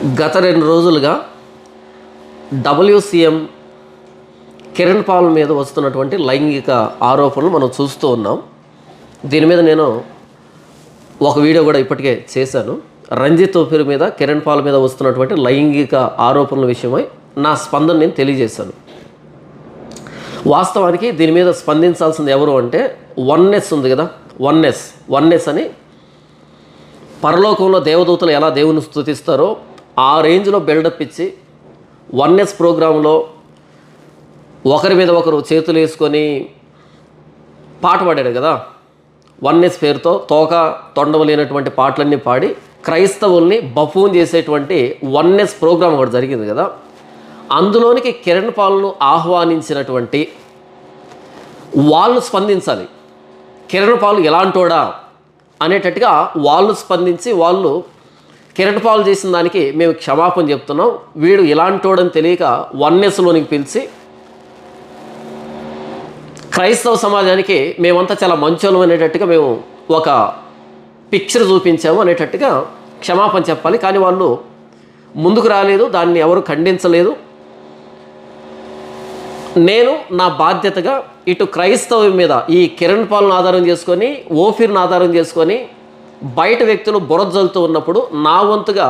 గత రెండు రోజులుగా డబ్ల్యూసీఎం కిరణ్ పాల్ మీద వస్తున్నటువంటి లైంగిక ఆరోపణలు మనం చూస్తూ ఉన్నాం. దీని మీద నేను ఒక వీడియో కూడా ఇప్పటికే చేశాను. రంజిత్ ఓఫీర్ మీద కిరణ్ పాల్ మీద వస్తున్నటువంటి లైంగిక ఆరోపణల విషయమై నా స్పందన నేను తెలియజేశాను. వాస్తవానికి దీని మీద స్పందించాల్సింది ఎవరు అంటే వన్నెస్ ఉంది కదా వన్నెస్ వన్నెస్ అని పరలోకంలో దేవదూతలు ఎలా దేవుని స్థుతిస్తారో ఆ రేంజ్లో బిల్డప్ ఇచ్చి వన్నెస్ ప్రోగ్రాంలో ఒకరి మీద ఒకరు చేతులు వేసుకొని పాట పాడాడు కదా. వన్నెస్ పేరుతో తోక తొండవ లేనటువంటి పాటలన్నీ పాడి క్రైస్తవుల్ని బఫూన్ చేసేటువంటి వన్నెస్ ప్రోగ్రాం ఒకటి జరిగింది కదా. అందులోనికి కిరణ్ పాల్ను ఆహ్వానించినటువంటి వాళ్ళు స్పందించాలి. కిరణ్ పాల్ ఎలాంటోడా అనేటట్టుగా వాళ్ళు స్పందించి వాళ్ళు కిరణ్ పాల్ చేసిన దానికి మేము క్షమాపణ చెప్తున్నాం. వీడు ఇలాంటోడని తెలియక వన్నెస్లోనికి పిలిచి క్రైస్తవ సమాజానికి మేమంతా చాలా మంచోళం అనేటట్టుగా మేము ఒక పిక్చర్ చూపించాము అనేటట్టుగా క్షమాపణ చెప్పాలి. కానీ వాళ్ళు ముందుకు రాలేదు దాన్ని ఎవరు ఖండించలేదు. నేను నా బాధ్యతగా ఇటు క్రైస్తవం మీద ఈ కిరణ్ పాల్ను ఆధారం చేసుకొని ఓఫీర్ను ఆధారం చేసుకొని బయట వ్యక్తులు బురజల్లుతూ ఉన్నప్పుడు నా వంతుగా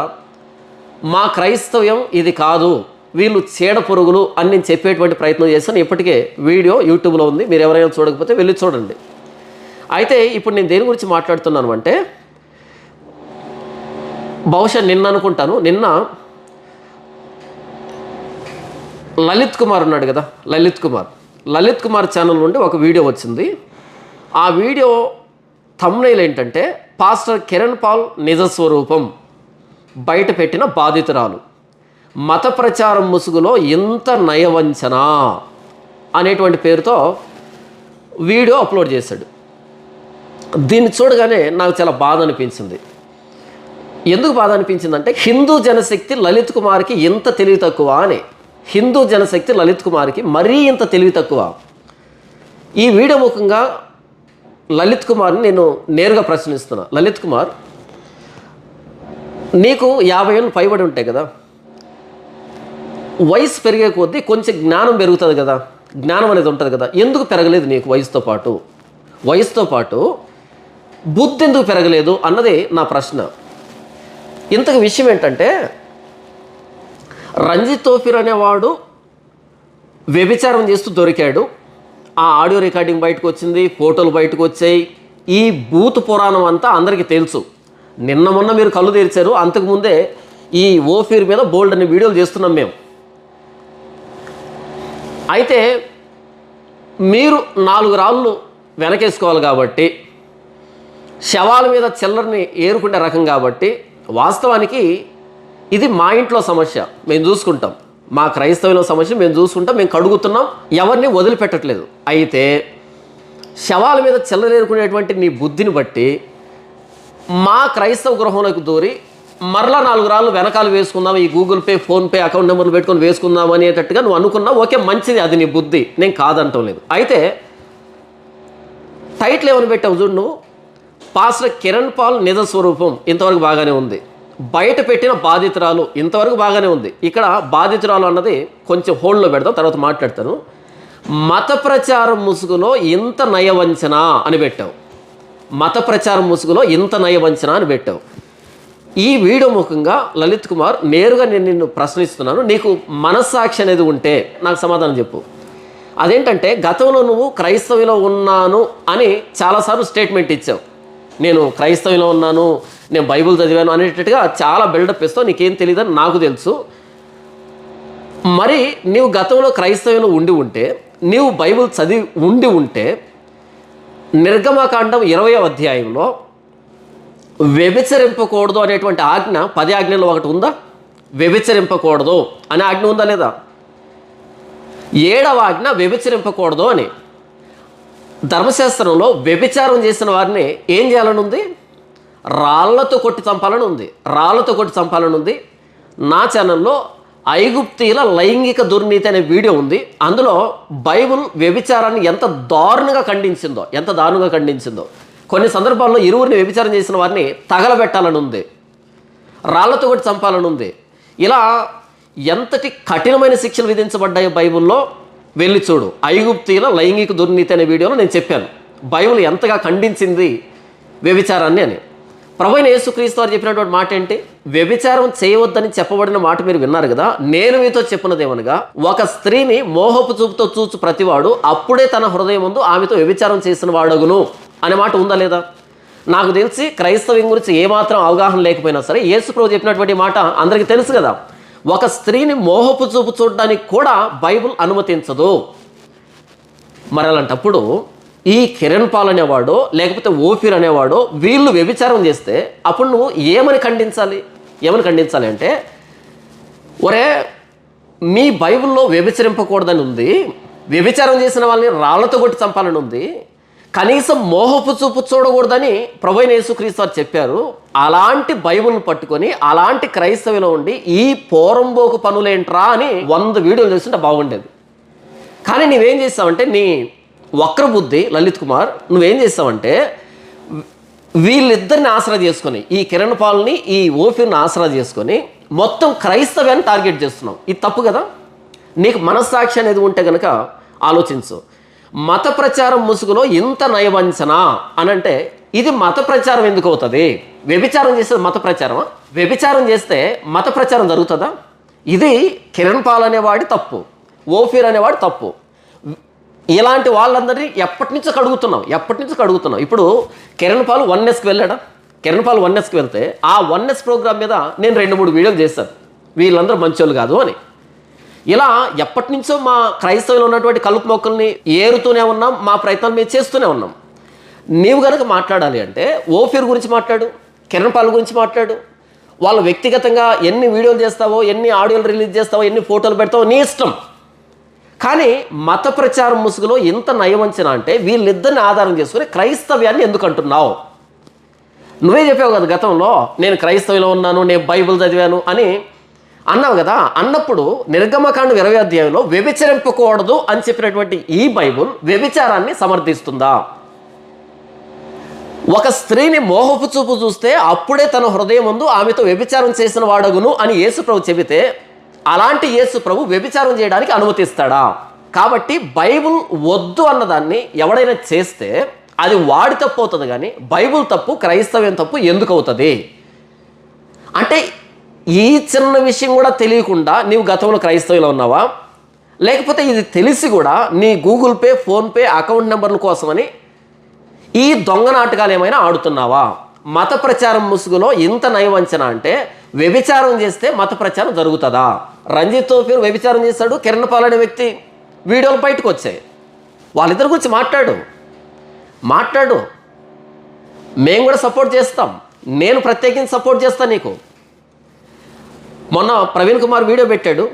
మా క్రైస్తవ్యం ఇది కాదు వీళ్ళు చీడ పురుగులు అని నేను చెప్పేటువంటి ప్రయత్నం చేశాను. ఇప్పటికే వీడియో యూట్యూబ్లో ఉంది మీరు ఎవరైనా చూడకపోతే వెళ్ళి చూడండి. అయితే ఇప్పుడు నేను దేని గురించి మాట్లాడుతున్నాను అంటే బహుశా నిన్న అనుకుంటాను నిన్న లలిత్ కుమార్ ఉన్నాడు కదా లలిత్ కుమార్. లలిత్ కుమార్ ఛానల్ నుండి ఒక వీడియో వచ్చింది. ఆ వీడియో తమ్నైల్ ఏంటంటే పాస్టర్ కిరణ్ పాల్ నిజస్వరూపం బయటపెట్టిన బాధితురాలు. మత ప్రచారం ముసుగులో ఇంత నయవంచన అనేటువంటి పేరుతో వీడియో అప్లోడ్ చేశాడు. దీన్ని చూడగానే నాకు చాలా బాధ అనిపించింది. ఎందుకు బాధ అనిపించిందంటే హిందూ జనశక్తి లలిత్ కుమార్కి ఇంత తెలివి తక్కువ అని. హిందూ జనశక్తి లలిత్ కుమార్కి మరీ ఇంత తెలివి తక్కువ. ఈ వీడియో ముఖంగా లలిత్ కుమార్ని నేను నేరుగా ప్రశ్నిస్తున్నా. లలిత్ కుమార్ నీకు యాభై ఏళ్ళు పైబడి ఉంటాయి కదా వయసు పెరిగే కొద్దీ కొంచెం జ్ఞానం పెరుగుతుంది కదా జ్ఞానం అనేది ఉంటుంది కదా ఎందుకు పెరగలేదు నీకు వయసుతో పాటు? వయసుతో పాటు బుద్ధి ఎందుకు పెరగలేదు అన్నది నా ప్రశ్న. ఇంతకు విషయం ఏంటంటే రంజిత్ తోఫీర్ అనేవాడు వ్యభిచారం చేస్తూ దొరికాడు. ఆ ఆడియో రికార్డింగ్ బయటకు వచ్చింది ఫోటోలు బయటకు వచ్చాయి. ఈ బూత్ పురాణం అంతా అందరికీ తెలుసు. నిన్న మొన్న మీరు కళ్ళు తెరిచారు. అంతకుముందే ఈ ఓఫీర్ మీద బోల్డ్ అనే వీడియోలు చేస్తున్నాం మేము. అయితే మీరు నాలుగు రాళ్ళు వెనకేసుకోవాలి కాబట్టి శవాల మీద చిల్లర్ని ఏరుకునే రకం కాబట్టి వాస్తవానికి ఇది మా ఇంట్లో సమస్య. మేము చూసుకుంటాం. మా క్రైస్తవుల సమస్య మేము చూసుకుంటాం మేము కడుగుతున్నాం ఎవరిని వదిలిపెట్టట్లేదు. అయితే శవాల మీద చెల్లలేరుకునేటువంటి నీ బుద్ధిని బట్టి మా క్రైస్తవ గృహంలోకి దూరి మరలా నాలుగు రాళ్ళు వెనకాలు వేసుకుందాం ఈ గూగుల్ పే ఫోన్పే అకౌంట్ నెంబర్లు పెట్టుకొని వేసుకుందాం అనేటట్టుగా నువ్వు అనుకున్నావు ఓకే మంచిది అది నీ బుద్ధి నేను కాదంటం లేదు. అయితే టైటిల్ ఏమని పెట్టావు చూడు నువ్వు? పాస్టర్ కిరణ్ పాల్ నిజ స్వరూపం ఇంతవరకు బాగానే ఉంది. బయట పెట్టిన బాధితురాలు ఇంతవరకు బాగానే ఉంది. ఇక్కడ బాధితురాలు అన్నది కొంచెం హోల్డ్లో పెడతాం తర్వాత మాట్లాడతాను. మత ప్రచారం ముసుగులో ఇంత నయవంచన అని పెట్టావు. మత ప్రచారం ముసుగులో ఇంత నయవంచన అని పెట్టావు. ఈ వీడియో ముఖంగా లలిత్ కుమార్ నేరుగా నేను నిన్ను ప్రశ్నిస్తున్నాను. నీకు మనస్సాక్షి అనేది ఉంటే నాకు సమాధానం చెప్పు. అదేంటంటే గతంలో నువ్వు క్రైస్తవిలో ఉన్నాను అని చాలాసార్లు స్టేట్మెంట్ ఇచ్చావు. నేను క్రైస్తవిలో ఉన్నాను నేను బైబిల్ చదివాను అనేటట్టుగా చాలా బిల్డప్ ఇస్తావు నీకేం తెలియదని నాకు తెలుసు. మరి నీవు గతంలో క్రైస్తవులు ఉండి ఉంటే నీవు బైబిల్ చదివి ఉండి ఉంటే నిర్గమకాండం ఇరవై అధ్యాయంలో వ్యభిచరింపకూడదు అనేటువంటి ఆజ్ఞ పది ఆజ్ఞలో ఒకటి ఉందా? వ్యభిచరింపకూడదు అనే ఆజ్ఞ ఉందా లేదా? ఏడవ ఆజ్ఞ వ్యభిచరింపకూడదు అని. ధర్మశాస్త్రంలో వ్యభిచారం చేసిన వారిని ఏం చేయాలని ఉంది? రాళ్ళతో కొట్టి చంపాలని ఉంది రాళ్ళతో కొట్టి చంపాలని ఉంది నా ఛానల్లో ఐగుప్తీల లైంగిక దుర్నీతి అనే వీడియో ఉంది. అందులో బైబుల్ వ్యభిచారాన్ని ఎంత దారుణంగా ఖండించిందో ఎంత దారుణంగా ఖండించిందో. కొన్ని సందర్భాల్లో ఇరువురిని వ్యభిచారం చేసిన వారిని తగలబెట్టాలని ఉంది రాళ్ళతో కొట్టి చంపాలని ఉంది ఇలా ఎంతటి కఠినమైన శిక్షలు విధించబడ్డాయో బైబుల్లో వెళ్ళి చూడు. ఐగుప్తీల లైంగిక దుర్నీతి అనే వీడియోలో నేను చెప్పాను. బైబిల్ ఎంతగా ఖండించింది వ్యభిచారాన్ని అని. ప్రభుత్వ యేసుక్రీస్తు వారు చెప్పినటువంటి మాట ఏంటి? వ్యభిచారం చేయవద్దని చెప్పబడిన మాట మీరు విన్నారు కదా? నేను మీతో చెప్పినదేమనగా ఒక స్త్రీని మోహపు చూపుతో చూచు ప్రతివాడు అప్పుడే తన హృదయం ముందు ఆమెతో వ్యభిచారం చేసిన వాడగును. అనే మాట ఉందా లేదా? నాకు తెలిసి క్రైస్తవం గురించి ఏమాత్రం అవగాహన లేకపోయినా సరే యేసు ప్రభు చెప్పినటువంటి మాట అందరికీ తెలుసు కదా? ఒక స్త్రీని మోహపు చూపు చూడడానికి కూడా బైబుల్ అనుమతించదు. మరి అలాంటప్పుడు ఈ కిరణ్ పాల్ అనేవాడో లేకపోతే ఓఫీర్ అనేవాడో వీళ్ళు వ్యభిచారం చేస్తే అప్పుడు నువ్వు ఏమని ఖండించాలి? ఏమని ఖండించాలి అంటే ఒరే మీ బైబిల్లో వ్యభిచరింపకూడదని ఉంది వ్యభిచారం చేసిన వాళ్ళని రాళ్ళతో కొట్టి చంపాలని ఉంది కనీసం మోహపు చూపు చూడకూడదని ప్రభైన యేసుక్రీస్తు వారు చెప్పారు అలాంటి బైబుల్ని పట్టుకొని అలాంటి క్రైస్తవులో ఉండి ఈ పోరంబోకు పనులేంట్రా అని వంద వీడియోలు చూస్తుంటే బాగుండేది. కానీ నువ్వేం చేస్తావంటే నీ వక్రబుద్ధి లలిత్ కుమార్ నువ్వేం చేస్తావంటే వీళ్ళిద్దరిని ఆసరా చేసుకొని ఈ కిరణ్ పాల్ని ఈ ఓఫీర్ని ఆసరా చేసుకొని మొత్తం క్రైస్తవ్యాన్ని టార్గెట్ చేస్తున్నావు. ఇది తప్పు కదా? నీకు మనస్సాక్షి అనేది ఉంటే కనుక ఆలోచించు. మత ప్రచారం ముసుగులో ఇంత నయవంచన? అని అంటే ఇది మత ప్రచారం ఎందుకు అవుతుంది? వ్యభిచారం చేసేది మత ప్రచారమా? వ్యభిచారం చేస్తే మత ప్రచారం జరుగుతుందా? ఇది కిరణ్ పాల్ అనేవాడి తప్పు. ఓఫీర్ అనేవాడు తప్పు. ఇలాంటి వాళ్ళందరినీ ఎప్పటి నుంచో కడుగుతున్నాం ఎప్పటి నుంచో కడుగుతున్నాం ఇప్పుడు కిరణ్ పాల్ వన్ ఎస్కి వెళ్ళాడా? కిరణ్ పాల్ వన్ ఎస్కి వెళ్తే ఆ వన్ ఎస్ ప్రోగ్రామ్ మీద నేను రెండు మూడు వీడియోలు చేశాను. వీళ్ళందరూ మంచోళ్ళు కాదు అని. ఇలా ఎప్పటి నుంచో మా క్రైస్తవులు ఉన్నటువంటి కలుపు మొక్కల్ని ఏరుతూనే ఉన్నాం మా ప్రయత్నాలు మేము చేస్తూనే ఉన్నాం. నీవు కనుక మాట్లాడాలి అంటే ఓఫీర్ గురించి మాట్లాడు కిరణ్ పాల్ గురించి మాట్లాడు. వాళ్ళు వ్యక్తిగతంగా ఎన్ని వీడియోలు చేస్తావో ఎన్ని ఆడియోలు రిలీజ్ చేస్తావో ఎన్ని ఫోటోలు పెడతావో నీ ఇష్టం. కానీ మత ప్రచారం ముసుగులో ఇంత నయవంచన అంటే వీళ్ళిద్దరిని ఆధారం చేసుకుని క్రైస్తవ్యాన్ని ఎందుకు అంటున్నావు? నువ్వే చెప్పావు కదా గతంలో నేను క్రైస్తవులో ఉన్నాను నేను బైబిల్ చదివాను అని అన్నావు కదా అన్నప్పుడు నిర్గమకాండ ఇరవై అధ్యాయంలో వ్యభిచరింపకూడదు అని చెప్పినటువంటి ఈ బైబుల్ వ్యభిచారాన్ని సమర్థిస్తుందా? ఒక స్త్రీని మోహపు చూపు చూస్తే అప్పుడే తన హృదయం ముందు ఆమెతో వ్యభిచారం చేసిన వాడగును అని యేసుప్రభు చెబితే అలాంటి యేసు ప్రభు వ్యభిచారం చేయడానికి అనుమతిస్తాడా? కాబట్టి బైబుల్ వద్దు అన్నదాన్ని ఎవడైనా చేస్తే అది వాడి తప్పు అవుతుంది కానీ బైబుల్ తప్పు క్రైస్తవ్యం తప్పు ఎందుకు అవుతుంది? అంటే ఈ చిన్న విషయం కూడా తెలియకుండా నీవు గతంలో క్రైస్తవులో ఉన్నావా? లేకపోతే ఇది తెలిసి కూడా నీ గూగుల్ పే ఫోన్పే అకౌంట్ నెంబర్ల కోసమని ఈ దొంగ నాటకాలు ఏమైనా ఆడుతున్నావా? మత ప్రచారం ముసుగులో ఇంత నయవంచన అంటే వ్యభిచారం చేస్తే మత ప్రచారం జరుగుతుందా? రంజిత్ తోఫీర్ వ్యభిచారం చేస్తాడు కిరణ్ పాల్ అనే వ్యక్తి వీడియోలు బయటకు వచ్చాయి. వాళ్ళిద్దరి గురించి మాట్లాడు. మాట్లాడు. మేము కూడా సపోర్ట్ చేస్తాం. నేను ప్రత్యేకించి సపోర్ట్ చేస్తాను నీకు. మొన్న ప్రవీణ్ కుమార్ వీడియో పెట్టాడు.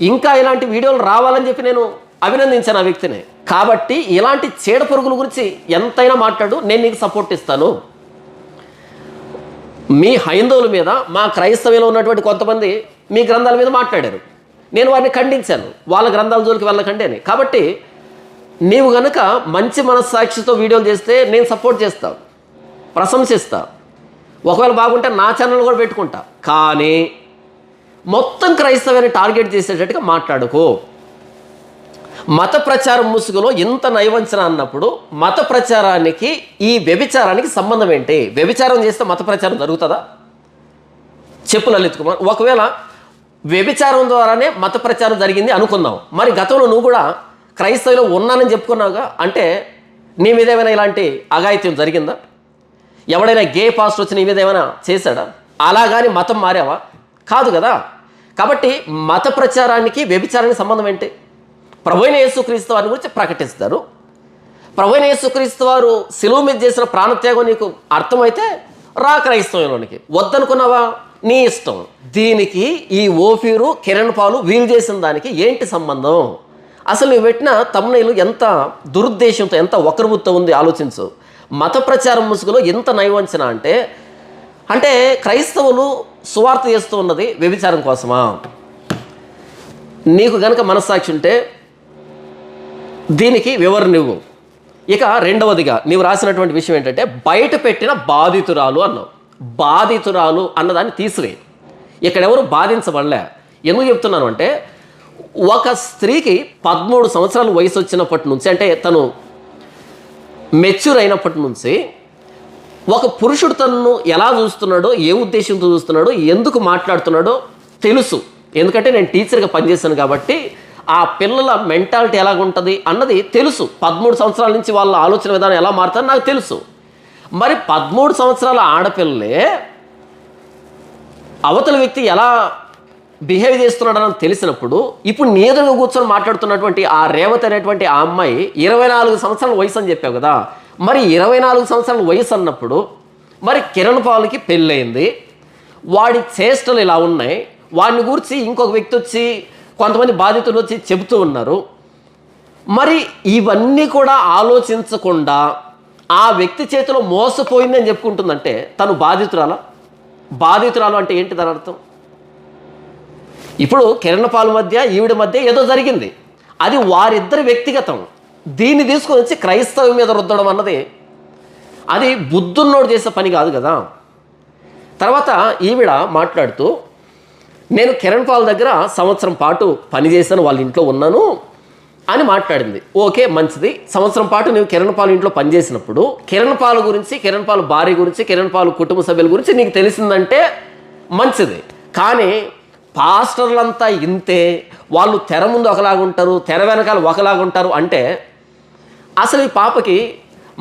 ఇంకా ఇలాంటి వీడియోలు రావాలని చెప్పి నేను అభినందించాను ఆ వ్యక్తిని. కాబట్టి ఇలాంటి చీడ పురుగుల గురించి ఎంతైనా మాట్లాడు నేను నీకు సపోర్ట్ ఇస్తాను. మీ హైందవుల మీద మా క్రైస్తవ్యంలో ఉన్నటువంటి కొంతమంది మీ గ్రంథాల మీద మాట్లాడారు. నేను వారిని ఖండించాను. వాళ్ళ గ్రంథాల జోలికి వెళ్ళకండి అని. కాబట్టి నీవు గనుక మంచి మనస్సాక్షితో వీడియోలు చేస్తే నేను సపోర్ట్ చేస్తా. ప్రశంసిస్తా. ఒకవేళ బాగుంటే నా ఛానల్ కూడా పెట్టుకుంటా. కానీ మొత్తం క్రైస్తవాన్ని టార్గెట్ చేసేటట్టుగా మాట్లాడుకో. మత ప్రచారం ముసుగులో ఇంత నైవంచన అన్నప్పుడు మత ప్రచారానికి ఈ వ్యభిచారానికి సంబంధం ఏంటి? వ్యభిచారం చేస్తే మత ప్రచారం జరుగుతుందా? చెప్పు లలిత్ కుమార్. ఒకవేళ వ్యభిచారం ద్వారానే మత ప్రచారం జరిగింది అనుకుందాం. మరి గతంలో నువ్వు కూడా క్రైస్తవులో ఉన్నానని చెప్పుకున్నావుగా? అంటే నీ మీద ఏమైనా ఇలాంటి అఘాయిత్యం జరిగిందా? ఎవడైనా గే పాస్ట్ వచ్చి నీ మీద ఏమైనా చేశాడా? అలా కానీ మతం మారావా? కాదు కదా. కాబట్టి మత ప్రచారానికి వ్యభిచారానికి సంబంధం ఏంటి? ప్రభుణ యేసుక్రీస్తు వారిని గురించి ప్రకటిస్తారు. ప్రభుణ యేసుక్రీస్తు వారు సిలువ మీద చేసిన ప్రాణత్యాగం నీకు అర్థమైతే రా క్రైస్తవంలోనికి వద్దనుకున్నావా? నీ ఇష్టం. దీనికి ఈ ఓఫీరు కిరణ్ పాలు వీలు చేసిన దానికి ఏంటి సంబంధం? అసలు నువ్వు పెట్టిన తమ్ముళ్ళు ఎంత దురుద్దేశంతో ఎంత వక్రబుత్త ఉంది ఆలోచించు. మత ప్రచారం ముసుగులో ఎంత నైవంచన అంటే అంటే క్రైస్తవులు సువార్త చేస్తూ ఉన్నది వ్యభిచారం కోసమా? నీకు గనక మనస్సాక్షి ఉంటే దీనికి వివరణ ఇవ్వు. ఇక రెండవదిగా నీవు రాసినటువంటి విషయం ఏంటంటే బయట పెట్టిన బాధితురాలు అన్నావు. బాధితురాలు అన్నదాన్ని తీసివే ఇక్కడ ఎవరు బాధించబడలే. ఎందుకు చెప్తున్నాను అంటే ఒక స్త్రీకి పదమూడు సంవత్సరాల వయసు వచ్చినప్పటి నుంచి అంటే తను మెచ్యూర్ అయినప్పటి నుంచి ఒక పురుషుడు తనను ఎలా చూస్తున్నాడో ఏ ఉద్దేశంతో చూస్తున్నాడో ఎందుకు మాట్లాడుతున్నాడో తెలుసు. ఎందుకంటే నేను టీచర్గా పనిచేశాను కాబట్టి ఆ పిల్లల మెంటాలిటీ ఎలాగుంటుంది అన్నది తెలుసు. పదమూడు సంవత్సరాల నుంచి వాళ్ళ ఆలోచన విధానం ఎలా మారుతుంది నాకు తెలుసు. మరి పదమూడు సంవత్సరాల ఆడపిల్లలే అవతల వ్యక్తి ఎలా బిహేవ్ చేస్తున్నాడని తెలిసినప్పుడు ఇప్పుడు నీ ఎదురుగా కూర్చొని మాట్లాడుతున్నటువంటి ఆ రేవతి అనేటువంటి ఆ అమ్మాయి ఇరవై నాలుగు సంవత్సరాల వయసు అని చెప్పావు కదా. మరి ఇరవై నాలుగు సంవత్సరాల వయసు అన్నప్పుడు మరి కిరణ్ పాల్కి పెళ్ళయింది. వాడి చేష్టలు ఇలా ఉన్నాయి. వాడిని గురించి ఇంకొక వ్యక్తి వచ్చి కొంతమంది బాధితులు వచ్చి చెబుతూ ఉన్నారు. మరి ఇవన్నీ కూడా ఆలోచించకుండా ఆ వ్యక్తి చేతిలో మోసపోయిందని చెప్పుకుంటుందంటే తను బాధితురాలా? బాధితురాలు అంటే ఏంటి దాని అర్థం? ఇప్పుడు కిరణపాల్ మధ్య ఈవిడ మధ్య ఏదో జరిగింది. అది వారిద్దరి వ్యక్తిగతం. దీన్ని తీసుకొని వచ్చి క్రైస్తవం మీద రుద్దడం అన్నది అది బుద్ధున్నోడు చేసే పని కాదు కదా. తర్వాత ఈవిడ మాట్లాడుతూ నేను కిరణ్ పాల్ దగ్గర సంవత్సరం పాటు పనిచేశాను వాళ్ళ ఇంట్లో ఉన్నాను అని మాట్లాడింది. ఓకే మంచిది. సంవత్సరం పాటు నువ్వు కిరణ్ పాల్ ఇంట్లో పనిచేసినప్పుడు కిరణ్ పాల్ గురించి కిరణ్ పాల్ భార్య గురించి కిరణ్ పాల్ కుటుంబ సభ్యుల గురించి నీకు తెలిసిందంటే మంచిది. కానీ పాస్టర్లంతా ఇంతే వాళ్ళు తెర ముందు ఒకలాగుంటారు తెర వెనకాల ఒకలాగుంటారు అంటే అసలు ఈ పాపకి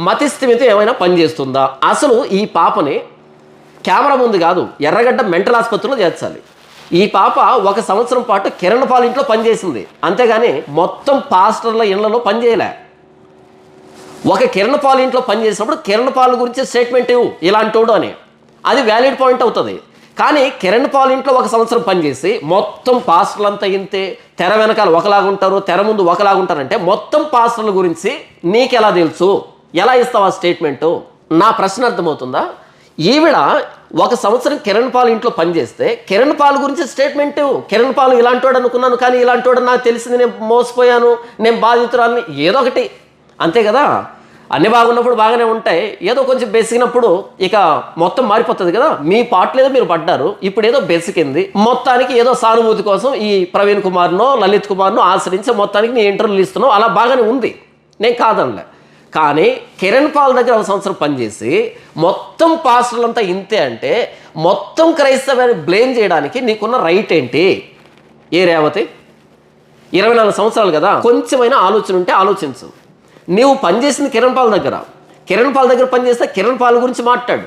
మతిస్థిమితం ఏమైనా పనిచేస్తుందా అసలు ఈ పాపని కెమెరా ముందు కాదు ఎర్రగడ్డ మెంటల్ ఆసుపత్రిలో చేర్చాలి. ఈ పాప ఒక సంవత్సరం పాటు కిరణ్ పాల్ ఇంట్లో పనిచేసింది. అంతేగాని మొత్తం పాస్టర్ల ఇళ్ళలో పనిచేయలే. ఒక కిరణ్ పాల్ ఇంట్లో పనిచేసినప్పుడు కిరణ్ పాల్ గురించి స్టేట్మెంట్ ఇవ్వు ఇలాంటోడు అని. అది వ్యాలిడ్ పాయింట్ అవుతుంది. కానీ కిరణ్ పాల్ ఇంట్లో ఒక సంవత్సరం పనిచేసి మొత్తం పాస్టర్లంతా ఇంతే తెర వెనకాల ఒకలాగుంటారు తెర ముందు ఒకలాగుంటారంటే మొత్తం పాస్టర్ల గురించి నీకెలా తెలుసు? ఎలా ఇస్తావు ఆ స్టేట్మెంటు నా ప్రశ్న అర్థమవుతుందా? ఈవిడ ఒక సంవత్సరం కిరణ్ పాల్ ఇంట్లో పనిచేస్తే కిరణ్ పాల్ గురించి స్టేట్మెంట్ కిరణ్ పాల్ ఇలాంటోడు అనుకున్నాను కానీ ఇలాంటోడు నాకు తెలిసింది నేను మోసపోయాను నేను బాధితురాలని ఏదో ఒకటి. అంతే కదా? అన్ని బాగున్నప్పుడు బాగానే ఉంటాయి. ఏదో కొంచెం బెసిగినప్పుడు ఇక మొత్తం మారిపోతుంది కదా? మీ పాటలు ఏదో మీరు పడ్డారు. ఇప్పుడు ఏదో బెసికింది మొత్తానికి ఏదో సానుభూతి కోసం ఈ ప్రవీణ్ కుమార్నో లలిత్ కుమార్నో ఆశ్రయించి మొత్తానికి నీ ఇంటర్వ్యూలు ఇస్తున్నావు. అలా బాగానే ఉంది. నేను కాదనలే. కానీ కిరణ్ పాల్ దగ్గర ఒక సంవత్సరం పనిచేసి మొత్తం పాస్టర్లంతా ఇంతే అంటే మొత్తం క్రైస్తవాన్ని బ్లేమ్ చేయడానికి నీకున్న రైట్ ఏంటి? ఏ రేవతి? ఇరవై నాలుగు సంవత్సరాలు కదా. కొంచెమైనా ఆలోచన ఉంటే ఆలోచించు. నీవు పనిచేసింది కిరణ్ పాల్ దగ్గర. కిరణ్ పాల్ దగ్గర పనిచేస్తే కిరణ్ పాల్ గురించి మాట్లాడు.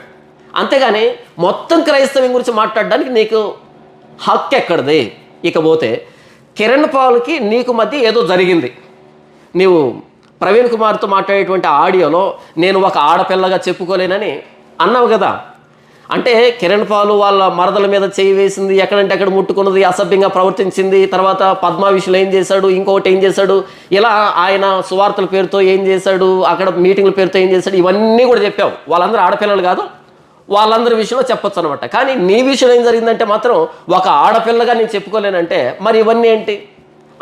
అంతేగాని మొత్తం క్రైస్తవం గురించి మాట్లాడడానికి నీకు హక్కు ఎక్కడిది? ఇకపోతే కిరణ్ పాల్కి నీకు మధ్య ఏదో జరిగింది. నీవు ప్రవీణ్ కుమార్తో మాట్లాడేటువంటి ఆడియోలో నేను ఒక ఆడపిల్లగా చెప్పుకోలేనని అన్నావు కదా. అంటే కిరణ్ పాలు వాళ్ళ మరదల మీద చేయి వేసింది ఎక్కడంటే అక్కడ ముట్టుకున్నది అసభ్యంగా ప్రవర్తించింది తర్వాత పద్మావిషులు ఏం చేశాడు ఇంకొకటి ఏం చేశాడు ఇలా ఆయన సువార్తల పేరుతో ఏం చేశాడు అక్కడ మీటింగ్ల పేరుతో ఏం చేశాడు ఇవన్నీ కూడా చెప్పావు. వాళ్ళందరూ ఆడపిల్లలు కాదు వాళ్ళందరి విషయంలో చెప్పొచ్చు అనమాట కానీ నీ విషయంలో ఏం జరిగిందంటే మాత్రం ఒక ఆడపిల్లగా నేను చెప్పుకోలేనంటే మరి ఇవన్నీ ఏంటి?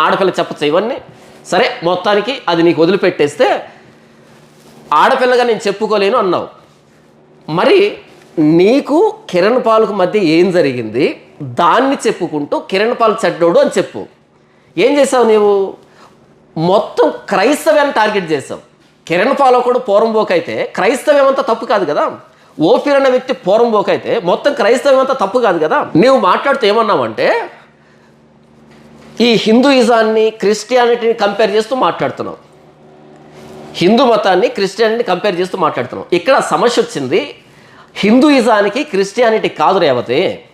ఆడపిల్ల చెప్పచ్చు ఇవన్నీ? సరే మొత్తానికి అది నీకు వదిలిపెట్టేస్తే ఆడపిల్లగా నేను చెప్పుకోలేను అన్నావు. మరి నీకు కిరణ్ పాల్కు మధ్య ఏం జరిగింది? దాన్ని చెప్పుకుంటూ కిరణ్ పాల్ చెడ్డోడు అని చెప్పు. ఏం చేసావు నీవు? మొత్తం క్రైస్తవ్యాన్ని టార్గెట్ చేసావు. కిరణ్ పాల్ కూడా పూర్వంబోక్ అయితే క్రైస్తవ్యం అంతా తప్పు కాదు కదా? ఓఫిర్ అన్న వ్యక్తి పూర్వంబోక్ అయితే మొత్తం క్రైస్తవ్యం అంతా తప్పు కాదు కదా? నీవు మాట్లాడుతూ ఏమన్నావంటే ఈ హిందూయిజాన్ని క్రిస్టియానిటీని కంపేర్ చేస్తూ మాట్లాడుతున్నాం. హిందూ మతాన్ని క్రిస్టియానిటీని కంపేర్ చేస్తూ మాట్లాడుతున్నాం. ఇక్కడ సమస్య వచ్చింది హిందూయిజానికి క్రిస్టియానిటీ కాదు రేవతి.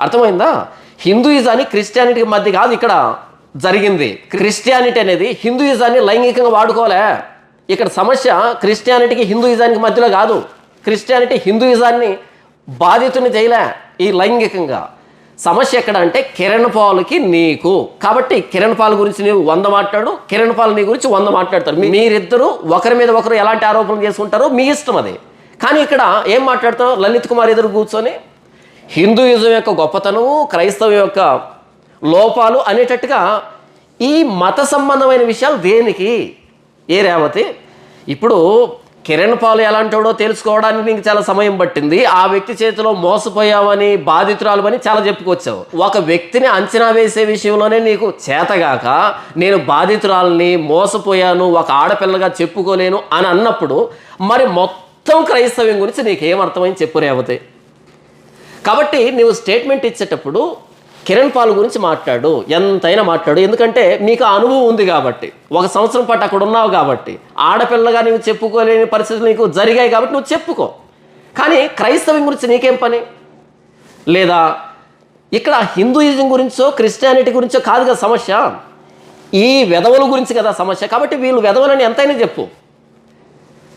అర్థమైందా? హిందూయిజాన్ని క్రిస్టియానిటీ మధ్య కాదు ఇక్కడ జరిగింది. క్రిస్టియానిటీ అనేది హిందూయిజాన్ని లైంగికంగా వాడుకోలే ఇక్కడ సమస్య క్రిస్టియానిటీకి హిందూయిజానికి మధ్యలో కాదు. క్రిస్టియానిటీ హిందూయిజాన్ని బాధితుని చేయలే ఈ లైంగికంగా. సమస్య ఎక్కడ అంటే కిరణ్ పాల్కి నీకు. కాబట్టి కిరణ్ పాల్ గురించి నీవు వంద మాట్లాడు కిరణ్ పాల్ నీ గురించి వంద మాట్లాడతారు. మీరిద్దరూ ఒకరి మీద ఒకరు ఎలాంటి ఆరోపణలు చేసుకుంటారో మీ ఇష్టం అది. కానీ ఇక్కడ ఏం మాట్లాడుతావు? లలిత్ కుమార్ ఎదురు కూర్చొని హిందూయిజం యొక్క గొప్పతనము క్రైస్తవం యొక్క లోపాలు అనేటట్టుగా ఈ మత సంబంధమైన విషయాలు దేనికి? ఏ రేవతి? ఇప్పుడు కిరణ్ పాలు ఎలాంటోడో తెలుసుకోవడానికి నీకు చాలా సమయం పట్టింది. ఆ వ్యక్తి చేతిలో మోసపోయావని బాధితురాలు చాలా చెప్పుకొచ్చావు. ఒక వ్యక్తిని అంచనా వేసే విషయంలోనే నీకు చేతగాక నేను బాధితురాలని మోసపోయాను ఒక ఆడపిల్లగా చెప్పుకోలేను అని అన్నప్పుడు మరి మొత్తం క్రైస్తవ్యం గురించి నీకు అర్థమైంది చెప్పు రేవతి. కాబట్టి నువ్వు స్టేట్మెంట్ ఇచ్చేటప్పుడు కిరణ్ పాల్ గురించి మాట్లాడు ఎంతైనా మాట్లాడు. ఎందుకంటే మీకు ఆ అనుభవం ఉంది కాబట్టి. ఒక సంవత్సరం పాటు అక్కడ ఉన్నావు కాబట్టి. ఆడపిల్లగా నువ్వు చెప్పుకోలేని పరిస్థితులు నీకు జరిగాయి కాబట్టి నువ్వు చెప్పుకో. కానీ క్రైస్తవం గురించి నీకేం పని? లేదా ఇక్కడ హిందూయిజం గురించో క్రిస్టియానిటీ గురించో కాదు కదా సమస్య. ఈ వెధవల గురించి కదా సమస్య. కాబట్టి వీళ్ళు వెధవలని ఎంతైనా చెప్పు.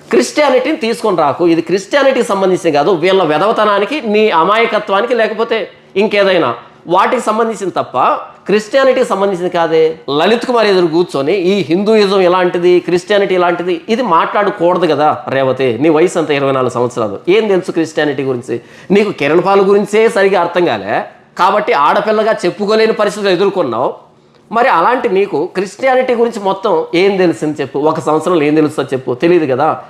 క్రిస్టియానిటీని తీసుకొని రాకు. ఇది క్రిస్టియానిటీకి సంబంధించింది కాదు. వీళ్ళ వెధవతనానికి నీ అమాయకత్వానికి లేకపోతే ఇంకేదైనా. వాటికి సంబంధించింది తప్ప క్రిస్టియానిటీకి సంబంధించింది కాదే. లలిత్ కుమార్ ఎదురు కూర్చొని ఈ హిందూయిజం ఇలాంటిది క్రిస్టియానిటీ ఎలాంటిది ఇది మాట్లాడకూడదు కదా రేవతి. నీ వయసు అంత ఇరవై నాలుగు సంవత్సరాలు. ఏం తెలుసు క్రిస్టియానిటీ గురించి? నీకు కిరణ్ పాల్ గురించే సరిగా అర్థం కాలే. కాబట్టి ఆడపిల్లగా చెప్పుకోలేని పరిస్థితులు ఎదుర్కొన్నావు. మరి అలాంటి నీకు క్రిస్టియానిటీ గురించి మొత్తం ఏం తెలిసింది చెప్పు. ఒక సంవత్సరంలో ఏం తెలుస్తుందో చెప్పు. తెలియదు కదా.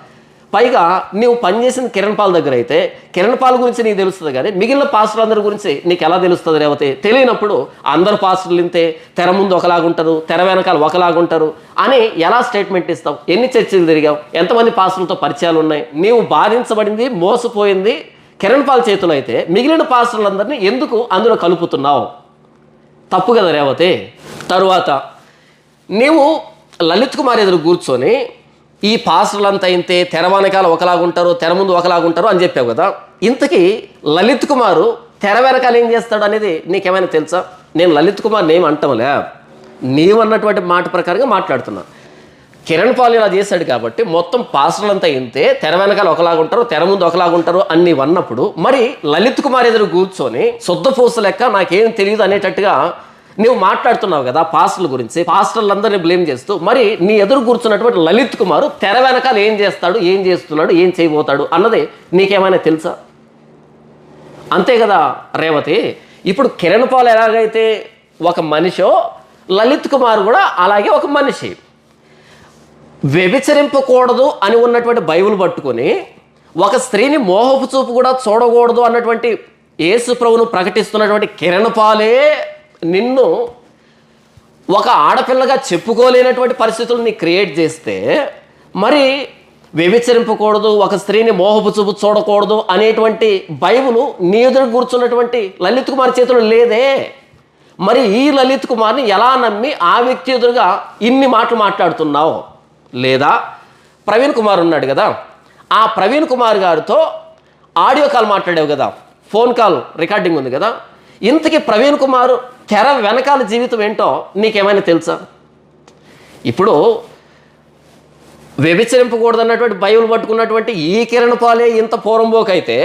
పైగా నీవు పనిచేసిన కిరణ్ పాల్ దగ్గర అయితే కిరణ్ పాల్ గురించి నీకు తెలుస్తుంది కానీ మిగిలిన పాస్టర్లు అందరి గురించి నీకు ఎలా తెలుస్తుంది రేవతి తెలియనప్పుడు అందరు పాస్టర్లు ఇంతే తెర ముందు ఒకలాగుంటారు తెర వెనకాల ఒకలాగుంటారు అని ఎలా స్టేట్మెంట్ ఇస్తావు? ఎన్ని చర్చలు తిరిగావు? ఎంతమంది పాస్టర్లతో పరిచయాలు ఉన్నాయి? నీవు బాధించబడింది మోసపోయింది కిరణ్ పాల్ చేతులు అయితే మిగిలిన పాస్టర్లందరినీ ఎందుకు అందులో కలుపుతున్నావు? తప్పు కదా రేవతి? తరువాత నీవు లలిత్ కుమార్ ఎదురు కూర్చొని ఈ పాస్టర్లంతా ఇంతే తెర వెనకాల ఒకలాగుంటారు తెర ముందు ఒకలాగుంటారు అని చెప్పావు కదా. ఇంతకీ లలిత్ కుమారు తెర వెనకాల ఏం చేస్తాడు అనేది నీకేమైనా తెలుసా? నేను లలిత్ కుమార్ని నేమ్ అంటాంలే నీవన్నటువంటి మాట ప్రకారంగా మాట్లాడుతున్నా. కిరణ్ పాల్ ఇలా చేశాడు కాబట్టి మొత్తం పాస్టర్లంతా ఇంతే తెర వెనకాల ఒకలాగుంటారు తెర ముందు ఒకలాగుంటారు అన్ని అన్నప్పుడు మరి లలిత్ కుమార్ ఎదురు కూర్చొని శుద్ధ పూస లెక్క నాకేం తెలియదు అనేటట్టుగా నువ్వు మాట్లాడుతున్నావు కదా పాస్టర్ల గురించి. పాస్టర్లందరినీ బ్లేమ్ చేస్తూ మరి నీ ఎదురు కూర్చున్నటువంటి లలిత్ కుమార్ తెర వెనకాల ఏం చేస్తాడు ఏం చేస్తున్నాడు ఏం చేయబోతాడు అన్నది నీకేమైనా తెలుసా? అంతే కదా రేవతి? ఇప్పుడు కిరణ్ పాల్ ఎలాగైతే ఒక మనిషో లలిత్ కుమార్ కూడా అలాగే ఒక మనిషి. వ్యభిచరింపకూడదు అని ఉన్నటువంటి బైబిల్ పట్టుకొని ఒక స్త్రీని మోహపు చూపు కూడా చూడకూడదు అన్నటువంటి యేసు ప్రభును ప్రకటిస్తున్నటువంటి కిరణ్ పాలే నిన్ను ఒక ఆడపిల్లగా చెప్పుకోలేనటువంటి పరిస్థితులను క్రియేట్ చేస్తే మరి వ్యభిచరింపకూడదు ఒక స్త్రీని మోహపు చూపు చూడకూడదు అనేటువంటి బైబులు నీ ఎదురు కూర్చున్నటువంటి లలిత్ కుమార్ చేతులు లేదే. మరి ఈ లలిత్ కుమార్ని ఎలా నమ్మి ఆ వ్యక్తి ఎదురుగా ఇన్ని మాటలు మాట్లాడుతున్నావు? లేదా? ప్రవీణ్ కుమార్ ఉన్నాడు కదా. ఆ ప్రవీణ్ కుమార్ గారితో ఆడియో కాల్ మాట్లాడావు కదా. ఫోన్ కాల్ రికార్డింగ్ ఉంది కదా. ఇంతకీ ప్రవీణ్ కుమార్ తెర వెనకాల జీవితం ఏంటో నీకేమైనా తెలుసా? ఇప్పుడు వ్యభిచరింపకూడదన్నటువంటి బైబిల్ పట్టుకున్నటువంటి ఈ కిరణ్ పాలే ఇంత పూర్వంబోకైతే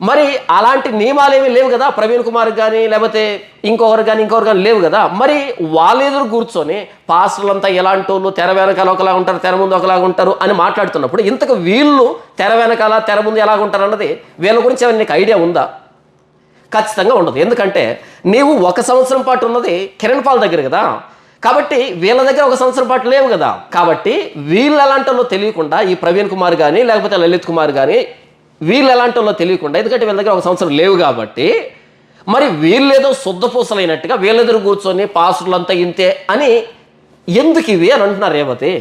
మరి అలాంటి నియమాలు ఏమీ లేవు కదా? ప్రవీణ్ కుమార్ కానీ లేకపోతే ఇంకొకరు కానీ ఇంకొకరు కానీ లేవు కదా? మరి వాళ్ళ ఎదురు కూర్చొని పాస్టర్లంతా ఎలాంటి వాళ్ళు తెర వెనకాల ఒకలా ఉంటారు తెర ముందు ఒకలాగా ఉంటారు అని మాట్లాడుతున్నప్పుడు ఇంతకు వీళ్ళు తెర వెనకాల తెర ముందు ఎలాగ ఉంటారు అన్నది వీళ్ళ గురించి నీకు ఐడియా ఉందా? ఖచ్చితంగా ఉండదు. ఎందుకంటే నీవు ఒక సంవత్సరం పాటు ఉన్నది కిరణ్ పాల్ దగ్గర కదా. కాబట్టి వీళ్ళ దగ్గర ఒక సంవత్సరం పాటు లేవు కదా. కాబట్టి వీళ్ళు ఎలాంటి తెలియకుండా ఈ ప్రవీణ్ కుమార్ కానీ లేకపోతే లలిత్ కుమార్ కానీ వీళ్ళు ఎలాంటి తెలియకుండా ఎందుకంటే వీళ్ళ దగ్గర ఒక సంవత్సరం లేవు కాబట్టి మరి వీళ్ళేదో శుద్ధపూసలైనట్టుగా వీళ్ళెదురు కూర్చొని పాసులంతా ఇంతే అని ఎందుకు ఇవి అని అంటున్నారు రేవతి?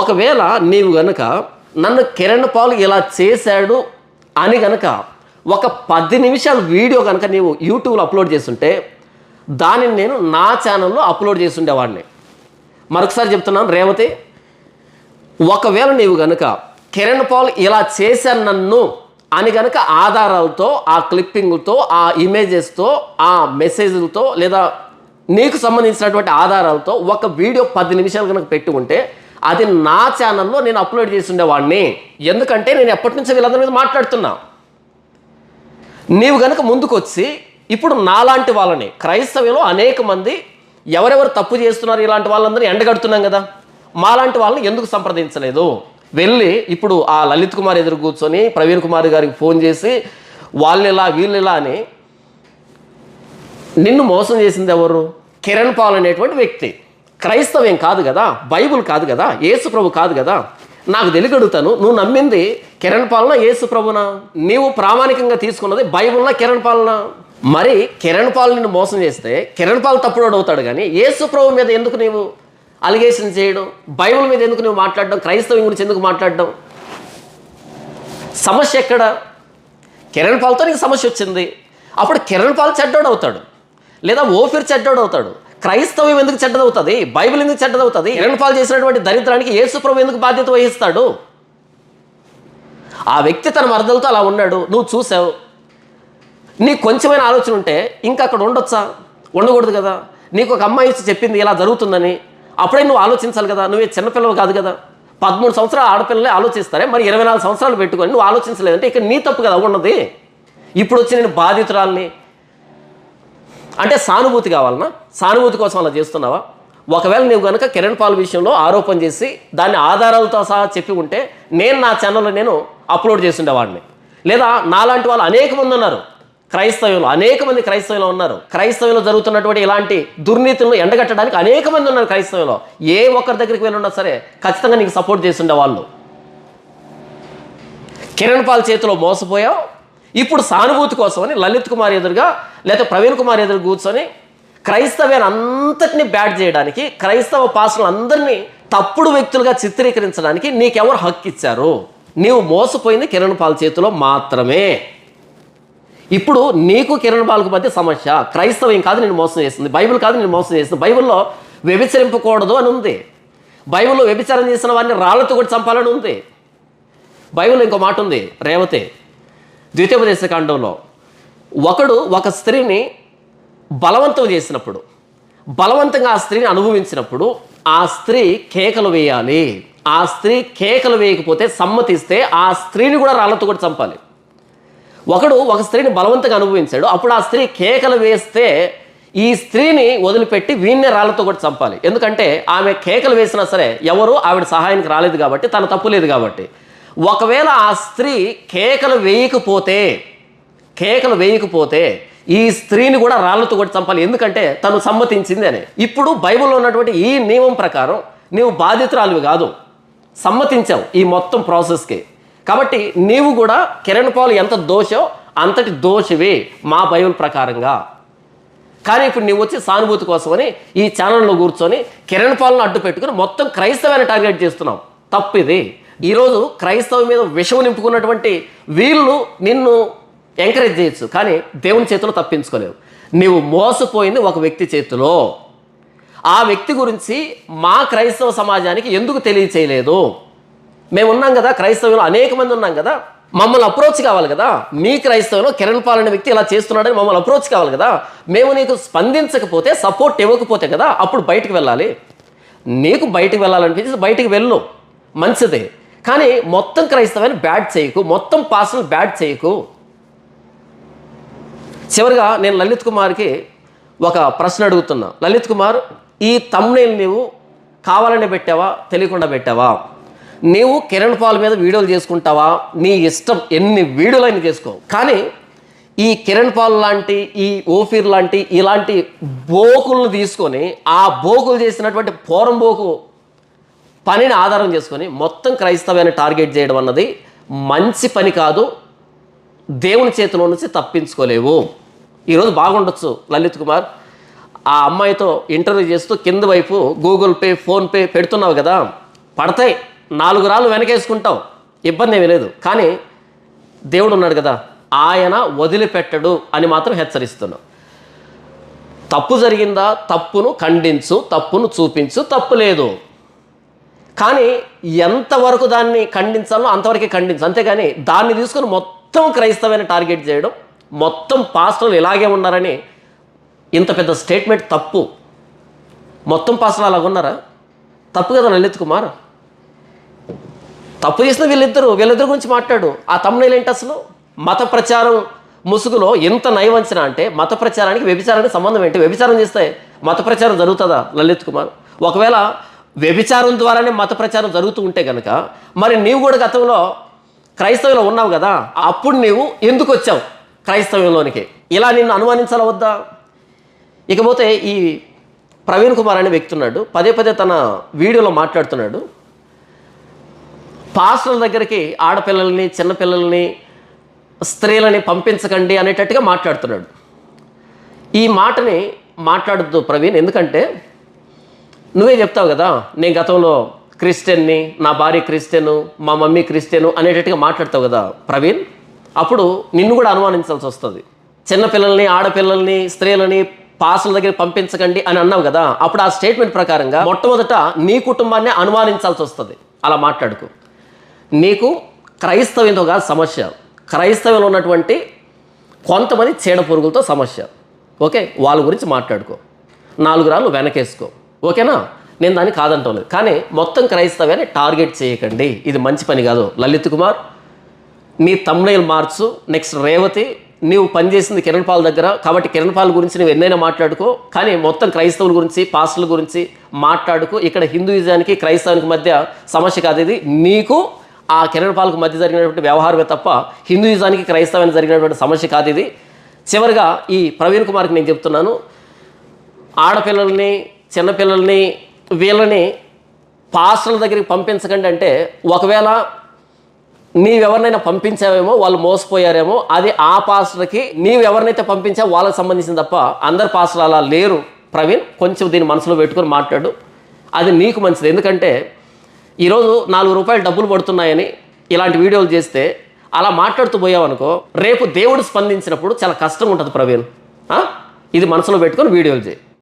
ఒకవేళ నీవు గనుక నన్ను కిరణ్ పాల్ ఇలా చేశాడు అని గనక ఒక పది నిమిషాల వీడియో కనుక నీవు యూట్యూబ్లో అప్లోడ్ చేస్తుంటే దానిని నేను నా ఛానల్లో అప్లోడ్ చేస్తుండేవాడిని. మరొకసారి చెప్తున్నాను రేవతి ఒకవేళ నీవు కనుక కిరణ్ పాల్ ఇలా చేశాను నన్ను అని కనుక ఆధారాలతో ఆ క్లిప్పింగ్తో ఆ ఇమేజెస్తో ఆ మెసేజ్లతో లేదా నీకు సంబంధించినటువంటి ఆధారాలతో ఒక వీడియో పది నిమిషాలు కనుక పెట్టుకుంటే అది నా ఛానల్లో నేను అప్లోడ్ చేసి ఉండేవాడిని ఎందుకంటే నేను ఎప్పటి నుంచో వీళ్ళందరి మీద మాట్లాడుతున్నా. నీవు గనక ముందుకొచ్చి ఇప్పుడు నాలాంటి వాళ్ళని క్రైస్తవ్యంలో అనేక మంది ఎవరెవరు తప్పు చేస్తున్నారు ఇలాంటి వాళ్ళందరినీ ఎండగడుతున్నాం కదా. మాలాంటి వాళ్ళని ఎందుకు సంప్రదించలేదు? వెళ్ళి ఇప్పుడు ఆ లలిత్ కుమార్ ఎదురు కూర్చొని ప్రవీణ్ కుమార్ గారికి ఫోన్ చేసి వాళ్ళు ఇలా వీళ్ళు ఇలా అని నిన్ను మోసం చేసింది ఎవరు? కిరణ్ పాల్ అనేటువంటి వ్యక్తి. క్రైస్తవ్యం కాదు కదా బైబుల్ కాదు కదా యేసు ప్రభు కాదు కదా. నాకు తెలియక అడుగుతాను. నువ్వు నమ్మింది కిరణ్ పాలన యేసు ప్రభునా? నీవు ప్రామాణికంగా తీసుకున్నది బైబుల్నా కిరణ్ పాలన? మరి కిరణ్ పాల్ నిన్ను మోసం చేస్తే కిరణ్ పాల్ తప్పుడు అవుతాడు కానీ యేసు ప్రభు మీద ఎందుకు నీవు అలిగేషన్ చేయడం? బైబుల్ మీద ఎందుకు నువ్వు మాట్లాడడం? క్రైస్తవం గురించి ఎందుకు మాట్లాడడం? సమస్య ఎక్కడ? కిరణ్ పాల్తో నీకు సమస్య వచ్చింది. అప్పుడు కిరణ్ పాల్ చెడ్డోడు అవుతాడు. లేదా ఓఫిర్ చెడ్డోడు అవుతాడు. క్రైస్తవం ఎందుకు చెడ్డదవుతుంది? బైబిల్ ఎందుకు చెడ్డదవుతుంది? కిరణ్ ఫాల్ చేసినటువంటి దరిద్రానికి యేసుప్రభు ఎందుకు బాధ్యత వహిస్తాడు? ఆ వ్యక్తి తన మరదలతో అలా ఉన్నాడు. నువ్వు చూసావు. నీకు కొంచెమైన ఆలోచన ఉంటే ఇంకా అక్కడ ఉండొచ్చా? ఉండకూడదు కదా. నీకు ఒక అమ్మాయి వచ్చి చెప్పింది ఇలా జరుగుతుందని. అప్పుడే నువ్వు ఆలోచించాలి కదా. నువ్వే చిన్నపిల్లవు కాదు కదా. పదమూడు సంవత్సరాలు ఆడపిల్లలే ఆలోచిస్తారే. మరి ఇరవై నాలుగు సంవత్సరాలు పెట్టుకొని నువ్వు ఆలోచించలేదంటే ఇక్కడ నీ తప్పు కదా. ఉన్నది ఇప్పుడు వచ్చి నేను బాధితురాల్ని అంటే సానుభూతి కావాలన్నా సానుభూతి కోసం అలా చేస్తున్నావా? ఒకవేళ నువ్వు కనుక కిరణ్ పాల్ విషయంలో ఆరోపణ చేసి దాన్ని ఆధారాలతో సహా చెప్పి ఉంటే నేను నా ఛానల్లో నేను అప్లోడ్ చేస్తుండేవాడిని. లేదా నాలాంటి వాళ్ళు అనేక మంది ఉన్నారు. క్రైస్తవులు అనేక మంది క్రైస్తవులు ఉన్నారు. క్రైస్తవులు జరుగుతున్నటువంటి ఇలాంటి దుర్నీతులను ఎండగట్టడానికి అనేక మంది ఉన్నారు క్రైస్తవులు. ఏ ఒక్కరి దగ్గరికి వెళ్ళున్నా సరే ఖచ్చితంగా నీకు సపోర్ట్ చేస్తుండే వాళ్ళు కిరణ్ పాల్ చేతిలో మోసపోయావు? ఇప్పుడు సానుభూతి కోసమని లలిత్ కుమార్ ఎదురుగా లేకపోతే ప్రవీణ్ కుమార్ ఎదురు కూర్చొని క్రైస్తవ్యాన్ని అంతటిని బ్యాట్ చేయడానికి క్రైస్తవ పాసులు అందరినీ తప్పుడు వ్యక్తులుగా చిత్రీకరించడానికి నీకెవరు హక్కు ఇచ్చారు? నీవు మోసపోయింది కిరణ్ పాల్ చేతిలో మాత్రమే. ఇప్పుడు నీకు కిరణ్ పాల్కు మధ్య సమస్య క్రైస్తవం కాదు నేను మోసం చేస్తుంది బైబిల్ కాదు నేను మోసం చేస్తుంది బైబిల్లో వ్యభిచరింపకూడదు అని ఉంది. బైబిల్లో వ్యభిచారం చేసిన వారిని రాళ్ళతో కూడా చంపాలని ఉంది. బైబిల్లో ఇంకో మాట ఉంది రేవతే ద్వితీయోపదేశ కాండంలో ఒకడు ఒక స్త్రీని బలవంతం చేసినప్పుడు బలవంతంగా ఆ స్త్రీని అనుభవించినప్పుడు ఆ స్త్రీ కేకలు వేయాలి. ఆ స్త్రీ కేకలు వేయకపోతే సమ్మతిస్తే ఆ స్త్రీని కూడా రాళ్ళతో కూడా చంపాలి. ఒకడు ఒక స్త్రీని బలవంతంగా అనుభవించాడు అప్పుడు ఆ స్త్రీ కేకలు వేస్తే ఈ స్త్రీని వదిలిపెట్టి వీణ్ణి రాళ్ళతో కూడా చంపాలి. ఎందుకంటే ఆమె కేకలు వేసినా సరే ఎవరు ఆవిడ సహాయానికి రాలేదు కాబట్టి తన తప్పు లేదు కాబట్టి. ఒకవేళ ఆ స్త్రీ కేకలు వేయకపోతే కేకలు వేయకపోతే ఈ స్త్రీని కూడా రాళ్ళతో కూడా చంపాలి. ఎందుకంటే తను సమ్మతించింది అని. ఇప్పుడు బైబిల్లో ఉన్నటువంటి ఈ నియమం ప్రకారం నీవు బాధితురాలివి కాదు. సమ్మతించావు ఈ మొత్తం ప్రాసెస్కి. కాబట్టి నీవు కూడా కిరణ్ పాలు ఎంత దోషో అంతటి దోషివి మా బైబిల్ ప్రకారంగా. కానీ ఇప్పుడు నువ్వు వచ్చి సానుభూతి కోసమని ఈ ఛానల్లో కూర్చొని కిరణ్ పాలను అడ్డు పెట్టుకుని మొత్తం క్రైస్తవాన్ని టార్గెట్ చేస్తున్నావు. తప్పు ఇది ఈరోజు క్రైస్తవం మీద విషం నింపుకున్నటువంటి వీళ్ళు నిన్ను ఎంకరేజ్ చేయొచ్చు కానీ దేవుని చేతిలో తప్పించుకోలేవు. నీవు మోసపోయింది ఒక వ్యక్తి చేతిలో. ఆ వ్యక్తి గురించి మా క్రైస్తవ సమాజానికి ఎందుకు తెలియచేయలేదు? మేము ఉన్నాం కదా క్రైస్తవంలో అనేక మంది ఉన్నాం కదా మమ్మల్ని అప్రోచ్ కావాలి కదా. మీ క్రైస్తవంలో కిరణ్ పాల్ అనే వ్యక్తి ఇలా చేస్తున్నాడని మమ్మల్ని అప్రోచ్ కావాలి కదా. మేము నీకు స్పందించకపోతే సపోర్ట్ ఇవ్వకపోతే కదా అప్పుడు బయటకు వెళ్ళాలి. నీకు బయటకు వెళ్ళాలనిపించి బయటకు వెళ్ళు. మంచిదే. కానీ మొత్తం క్రైస్తవాన్ని బ్యాడ్ చేయకు మొత్తం పాస్టల్ బ్యాడ్ చేయకు. చివరిగా నేను లలిత్ కుమార్కి ఒక ప్రశ్న అడుగుతున్నా. లలిత్ కుమార్ ఈ తమ్నేల్ నీవు కావాలని పెట్టావా తెలియకుండా పెట్టావా? నీవు కిరణ్ పాల్ మీద వీడియోలు చేసుకుంటావా? నీ ఇష్టం ఎన్ని వీడియోలు చేసుకో. కానీ ఈ కిరణ్ పాల్ లాంటి ఈ ఓఫీర్ లాంటి ఇలాంటి బోకులను తీసుకొని ఆ బోకులు చేసినటువంటి పోరం బోకు పనిని ఆధారం చేసుకొని మొత్తం క్రైస్తవాన్ని టార్గెట్ చేయడం అన్నది మంచి పని కాదు. దేవుని చేతిలో నుంచి తప్పించుకోలేవు. ఈరోజు బాగుండొచ్చు లలిత్ కుమార్. ఆ అమ్మాయితో ఇంటర్వ్యూ చేస్తూ కింద వైపు గూగుల్ పే ఫోన్పే పెడుతున్నావు కదా. పడతాయి. నాలుగు రాళ్ళు వెనకేసుకుంటావు. ఇబ్బంది ఏమీ లేదు. కానీ దేవుడు ఉన్నాడు కదా. ఆయన వదిలిపెట్టడు అని మాత్రం హెచ్చరిస్తున్నావు. తప్పు జరిగిందా? తప్పును ఖండించు తప్పును చూపించు తప్పు లేదు. కానీ ఎంతవరకు దాన్ని ఖండించాలో అంతవరకే ఖండించు. అంతేగాని దాన్ని తీసుకొని మొత్తం క్రైస్తవాన్ని టార్గెట్ చేయడం మొత్తం పాస్టర్లు ఇలాగే ఉన్నారని ఇంత పెద్ద స్టేట్మెంట్ తప్పు. మొత్తం పాస్టర్లు అలాగ ఉన్నారా? తప్పు కదా లలిత్ కుమార్? తప్పు చేసిన వీళ్ళిద్దరు వీళ్ళిద్దరు గురించి మాట్లాడు. ఆ తమ్ముళ్ళు ఏంటి అసలు? మత ప్రచారం ముసుగులో ఎంత నయవంచన అంటే మత ప్రచారానికి వ్యభిచారానికి సంబంధం ఏంటి? వ్యభిచారం చేస్తే మత ప్రచారం జరుగుతుందా లలిత్ కుమార్? ఒకవేళ వ్యభిచారం ద్వారానే మత ప్రచారం జరుగుతూ ఉంటే కనుక మరి నీవు కూడా గతంలో క్రైస్తవులో ఉన్నావు కదా అప్పుడు నీవు ఎందుకు వచ్చావు క్రైస్తవంలోనికి ఇలా నిన్ను అనుమానించాలా వద్దా? ఇకపోతే ఈ ప్రవీణ్ కుమార్ అనే వ్యక్తి ఉన్నాడు పదే పదే తన వీడియోలో మాట్లాడుతున్నాడు. పాస్టర్ల దగ్గరికి ఆడపిల్లల్ని చిన్నపిల్లల్ని స్త్రీలని పంపించకండి అనేటట్టుగా మాట్లాడుతున్నాడు. ఈ మాటని మాట్లాడద్దు ప్రవీణ్ ఎందుకంటే నువ్వే చెప్తావు కదా నేను గతంలో క్రిస్టియన్ని నా భార్య క్రిస్టియను మా మమ్మీ క్రిస్టియను అనేటట్టుగా మాట్లాడతావు కదా ప్రవీణ్? అప్పుడు నిన్ను కూడా అనుమానించాల్సి వస్తుంది. చిన్నపిల్లల్ని ఆడపిల్లల్ని స్త్రీలని పాసుల దగ్గర పంపించకండి అని అన్నావు కదా అప్పుడు ఆ స్టేట్మెంట్ ప్రకారంగా మొట్టమొదట నీ కుటుంబాన్ని అనుమానించాల్సి వస్తుంది. అలా మాట్లాడుకో. నీకు క్రైస్తవ్యంతో కాదు సమస్య. క్రైస్తవ్యంలో ఉన్నటువంటి కొంతమంది చీడ పురుగులతో సమస్య. ఓకే? వాళ్ళ గురించి మాట్లాడుకో. నాలుగు రాళ్ళు వెనకేసుకో. ఓకేనా? నేను దాన్ని కాదంటాను. కానీ మొత్తం క్రైస్తవ్యాన్ని టార్గెట్ చేయకండి. ఇది మంచి పని కాదు. లలిత్ కుమార్ నీ తమ్నైల్ మార్చు. నెక్స్ట్ రేవతి నీవు పనిచేసింది కిరణ్ పాల్ దగ్గర. కాబట్టి కిరణ్ పాల్ గురించి నువ్వు ఎన్నైనా మాట్లాడుకో. కానీ మొత్తం క్రైస్తవుల గురించి పాస్టర్ల గురించి మాట్లాడుకో. ఇక్కడ హిందూయిజానికి క్రైస్తవానికి మధ్య సమస్య కాదు ఇది. నీకు ఆ కిరణ్ పాల్కు మధ్య జరిగినటువంటి వ్యవహారమే తప్ప హిందూయిజానికి క్రైస్తవానికి జరిగినటువంటి సమస్య కాదు ఇది. చివరిగా ఈ ప్రవీణ్ కుమార్కి నేను చెప్తున్నాను. ఆడపిల్లల్ని చిన్నపిల్లల్ని వీళ్ళని పాస్టర్ల దగ్గరికి పంపించకండి అంటే ఒకవేళ నీవెవరినైనా పంపించావేమో వాళ్ళు మోసపోయారేమో అది ఆ పాస్టర్కి నీవు ఎవరినైతే పంపించావో వాళ్ళకి సంబంధించింది తప్ప అందరు పాస్టర్లు అలా లేరు. ప్రవీణ్ కొంచెం దీన్ని మనసులో పెట్టుకొని మాట్లాడు. అది నీకు మంచిది. ఎందుకంటే ఈరోజు నాలుగు రూపాయలు డబ్బులు పడుతున్నాయని ఇలాంటి వీడియోలు చేస్తే అలా మాట్లాడుతూ పోయావనుకో రేపు దేవుడు స్పందించినప్పుడు చాలా కష్టంగా ఉంటుంది ప్రవీణ్. ఇది మనసులో పెట్టుకొని వీడియోలు చేయి.